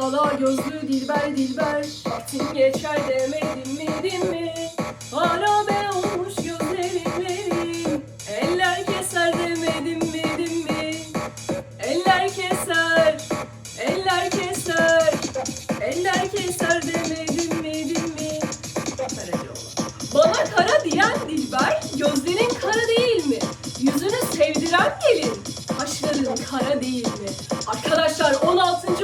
ala gözlü dilber dilber Vaktin geçer demedim mi din mi Harabe olmuş gözlerim Eller keser demedim mi din mi Eller keser Eller keser Eller keser demedim mi din mi. Bana kara diyen dilber gözlerin kara değil mi? Yüzünü sevdiren gelin kaşların kara değil mi? Arkadaşlar 16.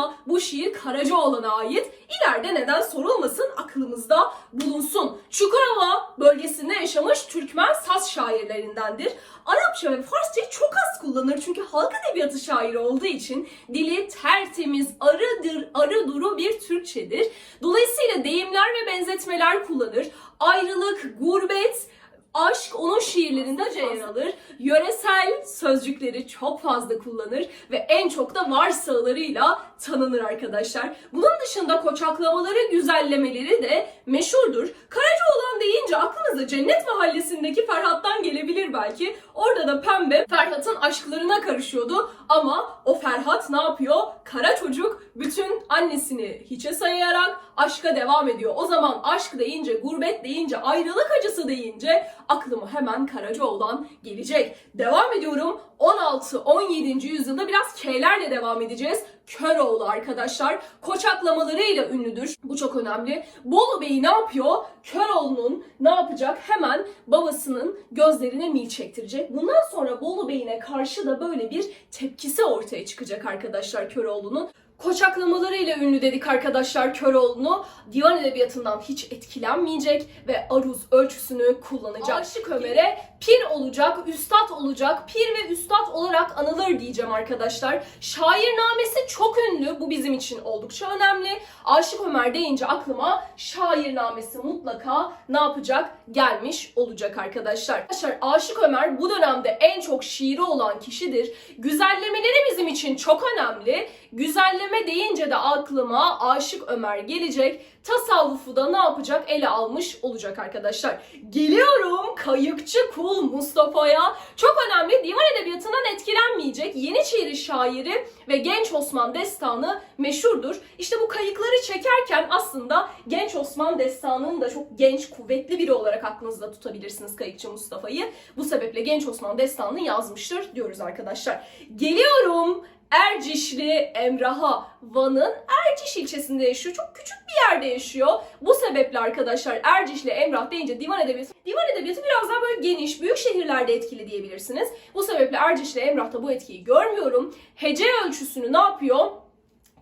ama bu şiir Karacaoğlan'a ait. İleride neden sorulmasın aklımızda bulunsun. Çukurova bölgesinde yaşamış Türkmen saz şairlerindendir. Arapça ve Farsçayı çok az kullanır çünkü halk edebiyatı şairi olduğu için dili tertemiz, arıdır, arı duru bir Türkçedir. Dolayısıyla deyimler ve benzetmeler kullanır. Ayrılık, gurbet, Aşk onun şiirlerinde yer alır. Yöresel sözcükleri çok fazla kullanır ve en çok da varsağılarıyla tanınır arkadaşlar. Bunun dışında koçaklamaları, güzellemeleri de meşhurdur. Karacaoğlan deyince aklınıza Cennet Mahallesi'ndeki Ferhat'tan gelebilir belki. Orada da Pembe Ferhat'ın aşklarına karışıyordu ama o Ferhat ne yapıyor? Kara çocuk bütün annesini hiçe sayarak aşka devam ediyor. O zaman aşk deyince, gurbet deyince, ayrılık acısı deyince aklıma hemen Karacaoğlan gelecek. Devam ediyorum. 16-17. yüzyılda biraz K'lerle devam edeceğiz. Köroğlu arkadaşlar koçaklamalarıyla ünlüdür. Bu çok önemli. Bolu Bey ne yapıyor? Köroğlu'nun ne yapacak? Hemen babasının gözlerine mil çektirecek. Bundan sonra Bolu Bey'ine karşı da böyle bir tepkisi ortaya çıkacak arkadaşlar Köroğlu'nun. Koçaklamalarıyla ünlü dedik arkadaşlar Köroğlu'nu. Divan edebiyatından hiç etkilenmeyecek ve aruz ölçüsünü kullanacak. Aşık Ömer'e pir olacak, üstad olacak, pir ve üstad olarak anılır diyeceğim arkadaşlar. Şairnamesi çok ünlü, bu bizim için oldukça önemli. Aşık Ömer deyince aklıma şairnamesi mutlaka ne yapacak? Gelmiş olacak arkadaşlar. Arkadaşlar Aşık Ömer bu dönemde en çok şiiri olan kişidir. Güzellemeleri bizim için çok önemli. Güzelleme deyince de aklıma Aşık Ömer gelecek. Tasavvufu da ne yapacak? Ele almış olacak arkadaşlar. Geliyorum kayıkçı kul Mustafa'ya. Çok önemli divan edebiyatından etkilenmeyecek yeni şiiri şairi ve Genç Osman destanı meşhurdur. İşte bu kayıkları çekerken aslında Genç Osman destanının da çok genç, kuvvetli biri olarak aklınızda tutabilirsiniz Kayıkçı Mustafa'yı. Bu sebeple Genç Osman destanını yazmıştır diyoruz arkadaşlar. Geliyorum Ercişli Emrah'a. Van'ın Erciş ilçesinde yaşıyor. Çok küçük bir yerde yaşıyor. Bu sebeple arkadaşlar Ercişli Emrah deyince divan edebiyatı, divan edebiyatı biraz daha böyle geniş, büyük şehirlerde etkili diyebilirsiniz. Bu sebeple Ercişli Emrah'ta bu etkiyi görmüyorum. Hece ölçüsünü ne yapıyor?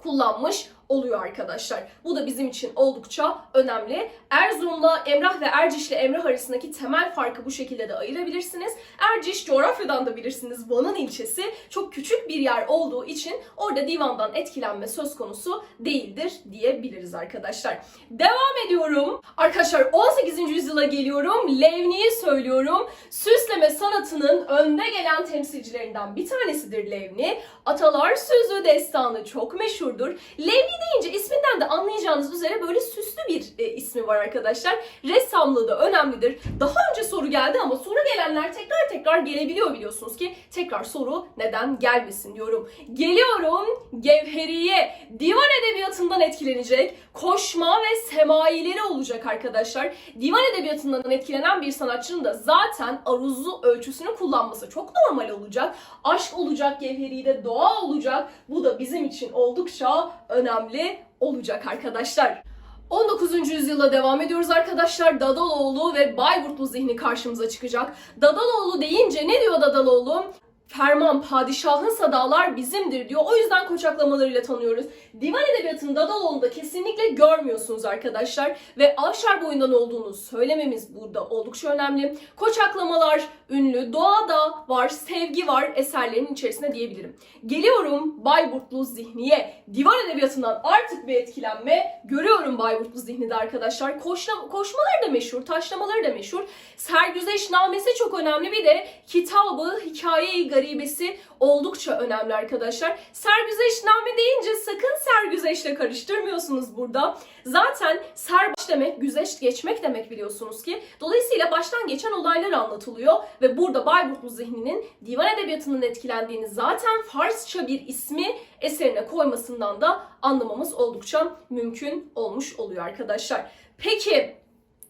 Kullanmış oluyor arkadaşlar. Bu da bizim için oldukça önemli. Erzurum'la Emrah ve Erciş'le Emrah arasındaki temel farkı bu şekilde de ayırabilirsiniz. Erciş coğrafyadan da bilirsiniz Van'ın ilçesi çok küçük bir yer olduğu için orada divandan etkilenme söz konusu değildir diyebiliriz arkadaşlar. Devam ediyorum. Arkadaşlar 18. yüzyıla geliyorum. Levni'yi söylüyorum. Süsleme sanatının önde gelen temsilcilerinden bir tanesidir Levni. Atalar Sözü destanı çok meşhurdur. Levni deyince isminden de anlayacağınız üzere böyle süslü bir e, ismi var arkadaşlar. Ressamlığı da önemlidir. Daha önce soru geldi ama soru gelenler tekrar tekrar gelebiliyor biliyorsunuz ki tekrar soru neden gelmesin diyorum. Geliyorum Gevheriye. Divan edebiyatından etkilenecek koşma ve semaileri olacak arkadaşlar. Divan edebiyatından etkilenen bir sanatçının da zaten aruzlu ölçüsünü kullanması çok normal olacak. Aşk olacak Gevheri'de, doğa olacak. Bu da bizim için oldukça önemli olacak arkadaşlar. 19. yüzyıla devam ediyoruz arkadaşlar. Dadaloğlu ve Bayburtlu zihni karşımıza çıkacak. Dadaloğlu deyince ne diyor Dadaloğlu? Ferman padişahın sadalar bizimdir diyor. O yüzden koçaklamalarıyla tanıyoruz. Divan edebiyatının Dadaloğlu'nda kesinlikle görmüyorsunuz arkadaşlar. Ve Avşar boyundan olduğunu söylememiz burada oldukça önemli. Koçaklamalar ünlü, doğada var, sevgi var eserlerin içerisinde diyebilirim. Geliyorum Bayburtlu zihniye. Divan edebiyatından artık bir etkilenme görüyorum Bayburtlu zihnide arkadaşlar. Koşla, koşmaları da meşhur, taşlamaları da meşhur. Sergüzeşnamesi çok önemli. Bir de kitabı, hikaye-i garibesi oldukça önemli arkadaşlar. Sergüzeşname deyince sakın sergüzeşle karıştırmıyorsunuz burada. Zaten serbaş demek güzeş geçmek demek biliyorsunuz ki. Dolayısıyla baştan geçen olaylar anlatılıyor ve burada Bayburtlu zihninin divan edebiyatının etkilendiğini zaten Farsça bir ismi eserine koymasından da anlamamız oldukça mümkün olmuş oluyor arkadaşlar. Peki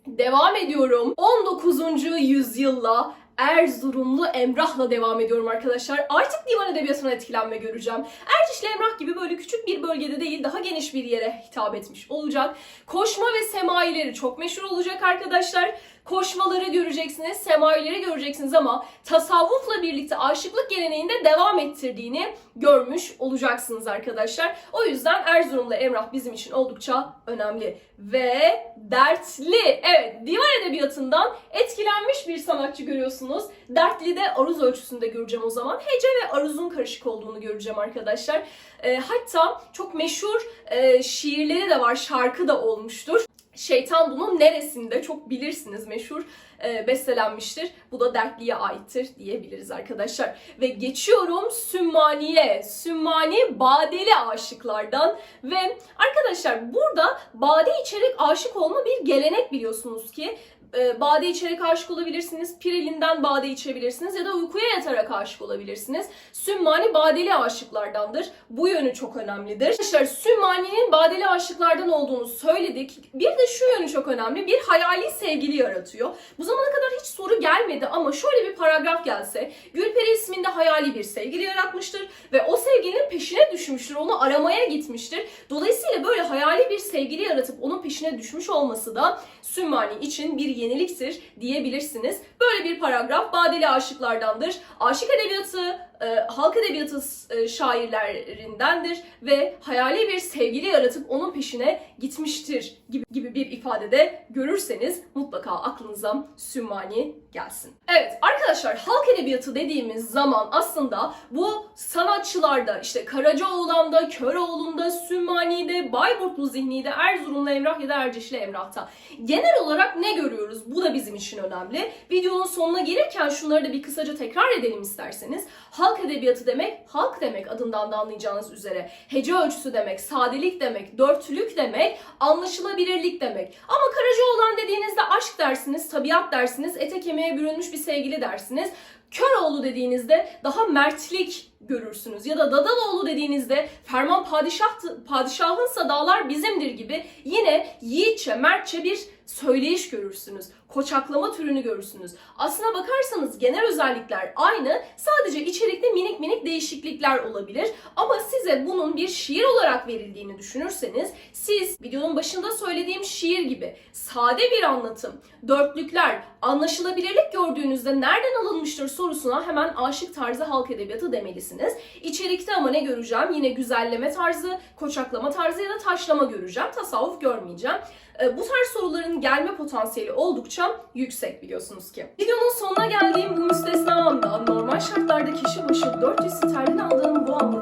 devam ediyorum. 19. yüzyılla Erzurumlu Emrah'la devam ediyorum arkadaşlar. Artık divan edebiyatına etkilenme göreceğim. Erciş'le Emrah gibi böyle küçük bir bölgede değil daha geniş bir yere hitap etmiş olacak. Koşma ve semaileri çok meşhur olacak arkadaşlar. Koşmaları göreceksiniz, semaileri göreceksiniz ama tasavvufla birlikte aşıklık geleneğinde devam ettirdiğini görmüş olacaksınız arkadaşlar. O yüzden Erzurumlu Emrah bizim için oldukça önemli ve dertli. Evet, divan edebiyatından etkilenmiş bir sanatçı görüyorsunuz. Dertli de aruz ölçüsünde göreceğim o zaman. Hece ve aruzun karışık olduğunu göreceğim arkadaşlar. E, hatta çok meşhur e, şiirleri de var, şarkı da olmuştur. Şeytan bunun neresinde çok bilirsiniz meşhur e, bestelenmiştir. Bu da dertliye aittir diyebiliriz arkadaşlar. Ve geçiyorum Sümmani'ye. Sümmani badeli aşıklardan ve arkadaşlar burada bade içerek aşık olma bir gelenek biliyorsunuz ki. E, bade içerek aşık olabilirsiniz, pirelinden bade içebilirsiniz ya da uykuya yatarak aşık olabilirsiniz. Sümmani badeli aşıklardandır. Bu yönü çok önemlidir. Arkadaşlar Sümmani'nin badeli aşıklardan olduğunu söyledik. Bir de şu yönü çok önemli. Bir hayali sevgili yaratıyor. Bu zamana kadar hiç soru gelmedi ama şöyle bir paragraf gelse. Gülperi isminde hayali bir sevgili yaratmıştır ve o sevgilinin peşine düşmüştür. Onu aramaya gitmiştir. Dolayısıyla böyle hayali bir sevgili yaratıp onun peşine düşmüş olması da Sümmani için bir yeniliktir diyebilirsiniz. Böyle bir paragraf badeli aşıklardandır. Aşık edebiyatı, e, halk edebiyatı e, şairlerindendir ve hayali bir sevgili yaratıp onun peşine gitmiştir gibi, gibi bir ifadede görürseniz mutlaka aklınıza Sümmani gelsin. Evet arkadaşlar halk edebiyatı dediğimiz zaman aslında bu sanatçılarda işte Karacaoğlan'da, Köroğlu'nda, Sümmani'de, Bayburtlu Zihni'de, Erzurumlu Emrah ya da Ercişli Emrah'ta. Genel olarak ne görüyoruz? Bu da bizim için önemli. Videonun sonuna gelirken şunları da bir kısaca tekrar edelim isterseniz. Halk edebiyatı demek, halk demek adından da anlayacağınız üzere. Hece ölçüsü demek, sadelik demek, dörtlülük demek, anlaşılabilirlik demek. Ama Karacaoğlan dediğinizde aşk dersiniz, tabiat dersiniz, ete kemiğe bürünmüş bir sevgili dersiniz. Köroğlu dediğinizde daha mertlik görürsünüz. Ya da Dadaloğlu dediğinizde ferman padişah, padişahınsa dağlar bizimdir gibi yine yiğitçe, mertçe bir söyleyiş görürsünüz. Koçaklama türünü görürsünüz. Aslına bakarsanız genel özellikler aynı. Sadece içerikte minik minik değişiklikler olabilir. Ama size bunun bir şiir olarak verildiğini düşünürseniz siz videonun başında söylediğim şiir gibi sade bir anlatım, dörtlükler, anlaşılabilirlik gördüğünüzde nereden alınmıştır sorusuna hemen aşık tarzı halk edebiyatı demelisiniz. İçerikte ama ne göreceğim? Yine güzelleme tarzı, koçaklama tarzı ya da taşlama göreceğim. Tasavvuf görmeyeceğim. E, Bu tarz soruların gelme potansiyeli oldukça yüksek biliyorsunuz ki. Videonun sonuna geldiğim bu müstesna anda normal şartlarda kişi başı 400 sterlin aldığım bu anlatımı